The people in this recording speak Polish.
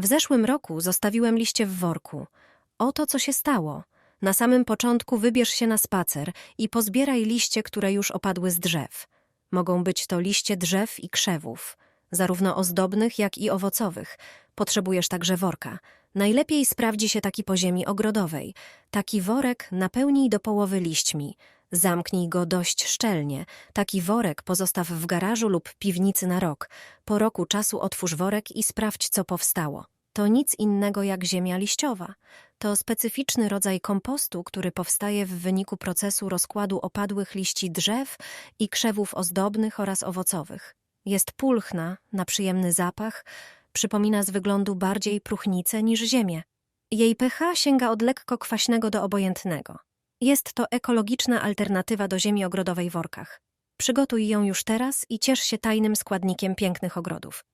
W zeszłym roku zostawiłem liście w worku. Oto co się stało. Na samym początku wybierz się na spacer i pozbieraj liście, które już opadły z drzew. Mogą być to liście drzew i krzewów, zarówno ozdobnych, jak i owocowych. Potrzebujesz także worka. Najlepiej sprawdzi się taki po ziemi ogrodowej. Taki worek napełnij do połowy liśćmi. Zamknij go dość szczelnie. Taki worek pozostaw w garażu lub piwnicy na rok. Po roku czasu otwórz worek i sprawdź, co powstało. To nic innego jak ziemia liściowa. To specyficzny rodzaj kompostu, który powstaje w wyniku procesu rozkładu opadłych liści drzew i krzewów ozdobnych oraz owocowych. Jest pulchna, na przyjemny zapach, przypomina z wyglądu bardziej próchnicę niż ziemię. Jej pH sięga od lekko kwaśnego do obojętnego. Jest to ekologiczna alternatywa do ziemi ogrodowej w workach. Przygotuj ją już teraz i ciesz się tajnym składnikiem pięknych ogrodów.